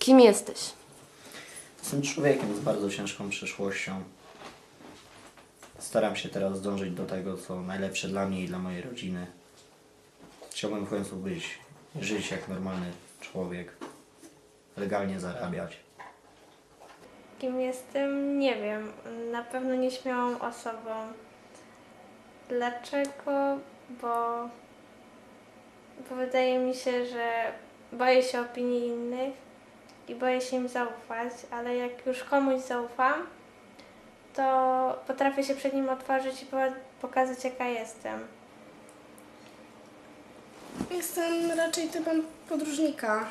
Kim jesteś? Jestem człowiekiem z bardzo ciężką przeszłością. Staram się teraz dążyć do tego, co najlepsze dla mnie i dla mojej rodziny. Chciałbym w końcu być, żyć jak normalny człowiek, legalnie zarabiać. Kim jestem? Nie wiem. Na pewno nieśmiałą osobą. Dlaczego? Bo, bo wydaje mi się, że boję się opinii innych i boję się im zaufać, ale jak już komuś zaufam, to potrafię się przed nim otworzyć i po- pokazać, jaka jestem. Jestem raczej typem podróżnika.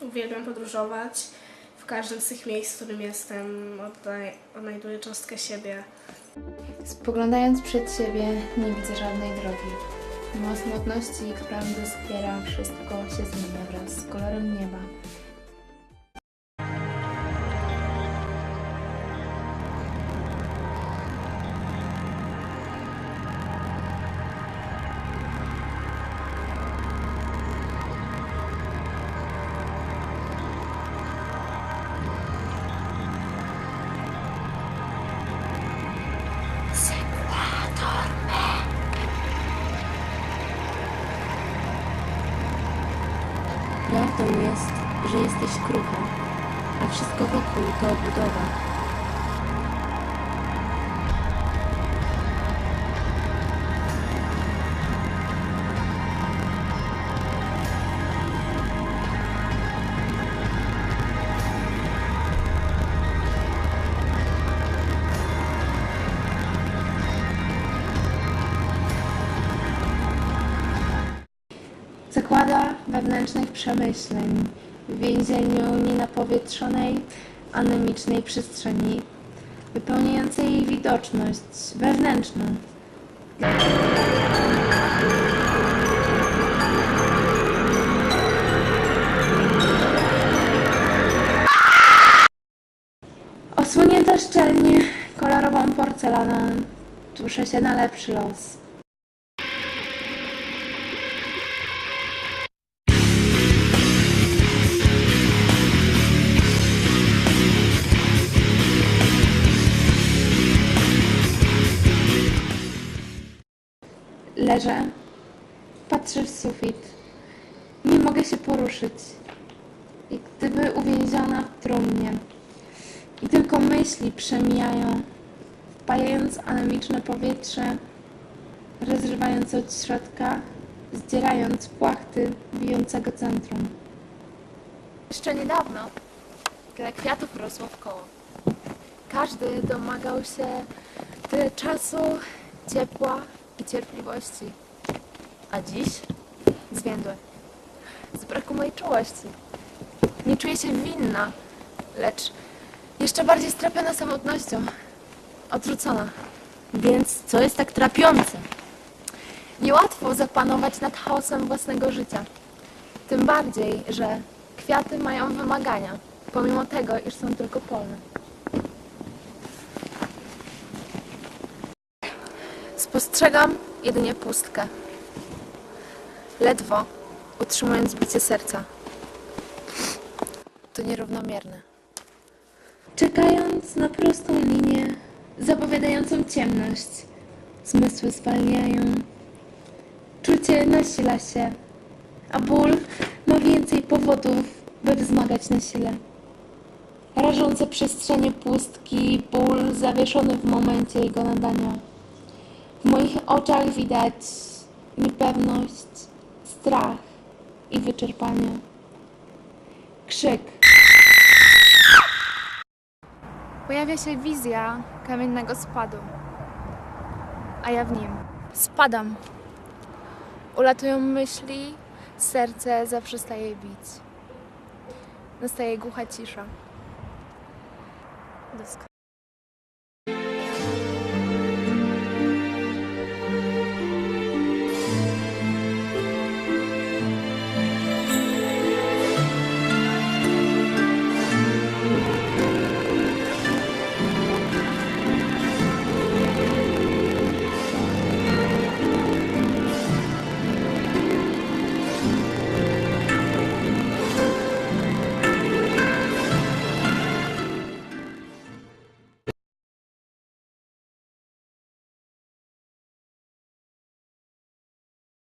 Uwielbiam podróżować. W każdym z tych miejsc, w którym jestem, odnajduję cząstkę siebie. Spoglądając przed siebie, nie widzę żadnej drogi. Mimo samotności, która mnie doskwiera, wszystko się zmienia wraz z kolorem nieba. Prawdą jest, że jesteś krucha, a wszystko wokół to budowa. Zakłada wewnętrznych przemyśleń w więzieniu nienapowietrzonej, anemicznej przestrzeni, wypełniającej jej widoczność wewnętrzną. Osłonięta szczelnie kolorową porcelaną, tuszę się na lepszy los. Leżę, patrzę w sufit. Nie mogę się poruszyć. Jak gdyby uwięziona w trumnie. I tylko myśli przemijają, wpajając anemiczne powietrze, rozrywając od środka, zdzierając płachty bijącego centrum. Jeszcze niedawno tyle kwiatów rosło w koło. Każdy domagał się tyle czasu, ciepła i cierpliwości. A dziś zwiędłe. Z braku mojej czułości. Nie czuję się winna, lecz jeszcze bardziej strapiona samotnością. Odrzucona. Więc co jest tak trapiące? Niełatwo zapanować nad chaosem własnego życia. Tym bardziej, że kwiaty mają wymagania, pomimo tego, iż są tylko polne. Spostrzegam jedynie pustkę. Ledwo utrzymując bicie serca. To nierównomierne. Czekając na prostą linię zapowiadającą ciemność, zmysły zwalniają. Czucie nasila się, a ból ma więcej powodów, by wzmagać na sile. Rażące przestrzenie pustki, ból zawieszony w momencie jego nadania. W moich oczach widać niepewność, strach i wyczerpanie. Krzyk. Pojawia się wizja kamiennego spadu, a ja w nim spadam. Ulatują myśli, serce zaprzestaje bić. Nastaje głucha cisza. Doskonale.